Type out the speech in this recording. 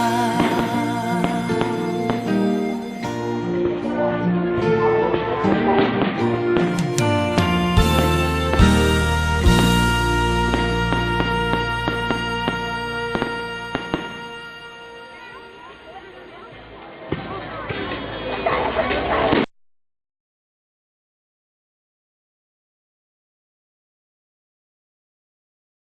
ม